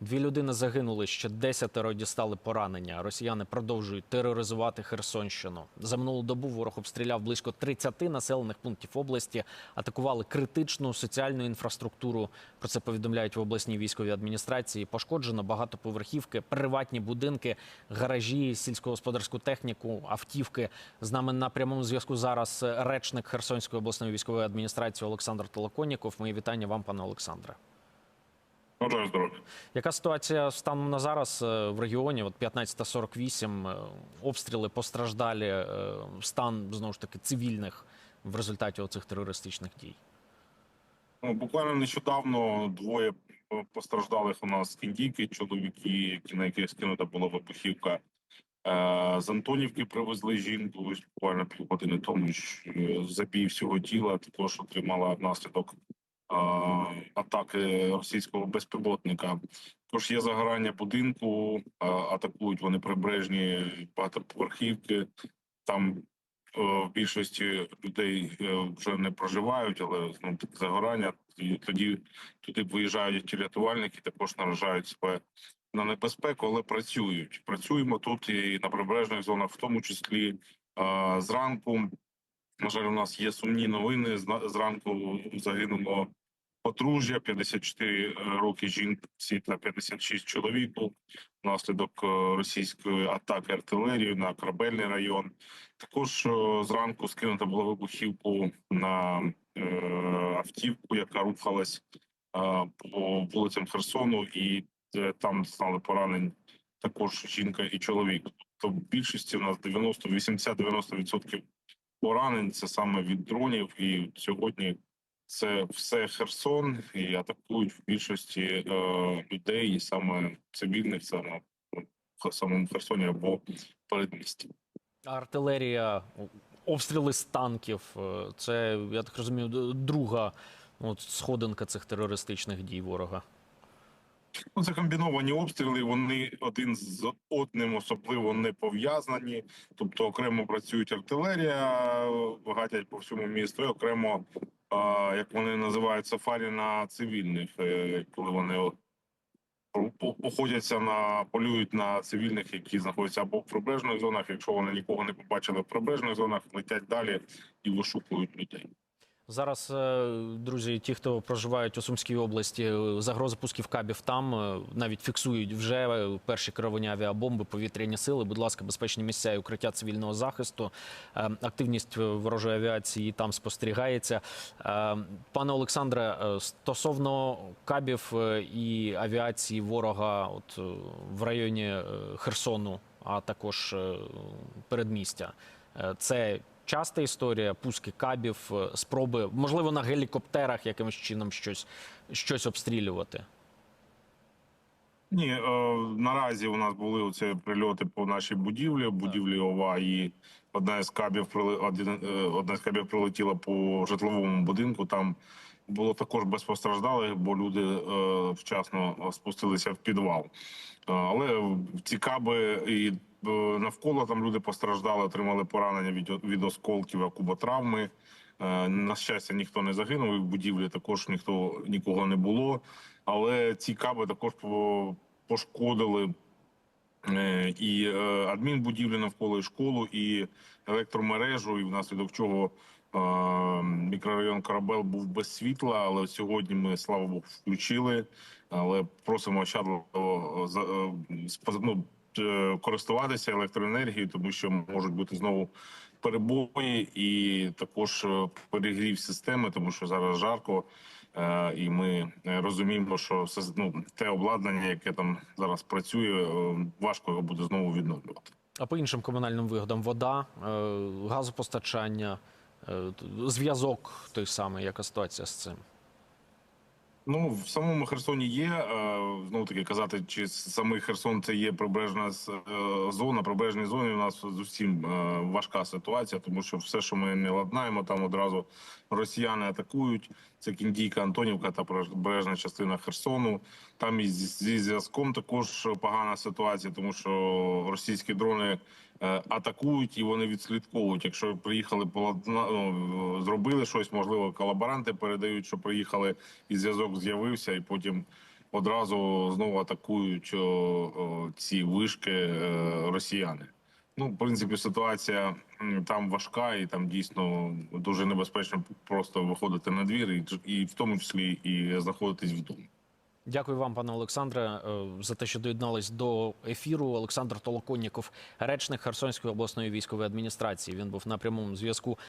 Дві людини загинули, ще десятеро дістали поранення. Росіяни продовжують тероризувати Херсонщину. За минулу добу ворог обстріляв близько 30 населених пунктів області, атакували критичну соціальну інфраструктуру. Про це повідомляють в обласній військовій адміністрації. Пошкоджено багатоповерхівки, приватні будинки, гаражі, сільськогосподарську техніку, автівки. З нами на прямому зв'язку зараз речник Херсонської обласної військової адміністрації Олександр Толоконіков. Мої вітання вам, пане Олександре. Бажаю здоров'я. Яка ситуація станом на зараз е, в регіоні? От 15.48, е, обстріли постраждалі, е, стан знову ж таки цивільних в результаті оцих терористичних дій. Ну, буквально нещодавно двоє постраждалих у нас з Кіндійки, чоловіки, які на яких скинута була вибухівка. З Антонівки привезли жінку буквально півгодини тому. що Забій всього тіла також отримала внаслідок е, атаки російського безпілотника. Також є загорання будинку, атакують вони прибережні багатоповерхівки. Там е, в більшості людей е, вже не проживають, але ну, загорання. І тоді туди виїжджають рятувальники, також наражають себе на небезпеку, але працюють. Працюємо тут і на прибережних зонах, в тому числі зранку. На жаль, у нас є сумні новини. Зранку загинуло подружжя, 54 роки жінці та 56 чоловіку внаслідок е, російської атаки артилерією на корабельний район. Також е, зранку скинута була вибухівку на е, автівку, яка рухалась е, по вулицям Херсону, і е, там стали поранень також жінка і чоловік. Тобто в більшості у нас 90, 80-90% поранень це саме від дронів. І сьогодні це все Херсон, і атакують в більшості е, людей, і саме цивільних, саме в самому Херсоні або передмісті. Артилерія, обстріли з танків. е, Це, я так розумію, друга от, сходинка цих терористичних дій ворога. Ну, це комбіновані обстріли. Вони один з одним особливо не пов'язані. Тобто окремо працюють артилерія, гатять по всьому місту, і окремо, як вони називають, сафарі на цивільних, е, коли вони по- по- походяться на полюють на цивільних, які знаходяться або в прибережних зонах. Якщо вони нікого не побачили в прибережних зонах, летять далі і вишукують людей. Зараз, е, друзі, ті, хто проживають у Сумській області, е, загроза пусків кабів там е, навіть фіксують вже перші керовані авіабомби, повітряні сили. Будь ласка, безпечні місця і укриття цивільного захисту. Активність ворожої авіації там спостерігається. Пане Олександре, стосовно кабів і авіації ворога, от в районі Херсону, а також передмістя, це часта історія, пуски кабів, е, спроби, можливо, на гелікоптерах якимось чином щось, щось обстрілювати. Ні, е, наразі у нас були оці прильоти по нашій будівлі, будівлі ОВА, і одна із кабів е, одна з кабів прилетіла по житловому будинку. Там було також без постраждалих, бо люди е, вчасно спустилися в підвал. Е, але ці каби і е, навколо там люди постраждали, отримали поранення від, від осколків, акуботравми. Е, На щастя, ніхто не загинув. і В будівлі також ніхто нікого не було. Але ці каби також пошкодили е, і е, адмінбудівлі навколо і школу, і електромережу, і внаслідок чого мікрорайон Корабел був без світла. Але сьогодні ми, слава Богу, включили. Але просимо е, ну, е, користуватися електроенергією, тому що можуть бути знову перебої і також е, перегрів системи, тому що зараз жарко. Е, І ми розуміємо, що все ну, те обладнання, яке там зараз працює, важко його буде знову відновлювати. А по іншим комунальним вигодам вода, газопостачання, зв'язок той самий, яка ситуація з цим. Ну в самому Херсоні є знову таки казати, чи самий Херсон це є прибережна е, зона. Прибережній зоні у нас з усім е, важка ситуація, тому що все, що ми не ладнаємо, там одразу росіяни атакують. Це Кіндійка, Антонівка та прибережна частина Херсону. Там і зі зв'язком також погана ситуація, тому що російські дрони атакують і вони відслідковують. Якщо приїхали ну, зробили щось, можливо, колаборанти передають, що приїхали і зв'язок з'явився, і потім одразу знову атакують о, о, ці вишки е, росіяни. Ну, в принципі, ситуація там важка, і там дійсно дуже небезпечно просто виходити на двір, і, і в тому числі і знаходитись вдома. Дякую вам, пане Олександре, е, за те, що доєднались до ефіру. Олександр Толоконніков, речник Херсонської обласної військової адміністрації. Він був на прямому зв'язку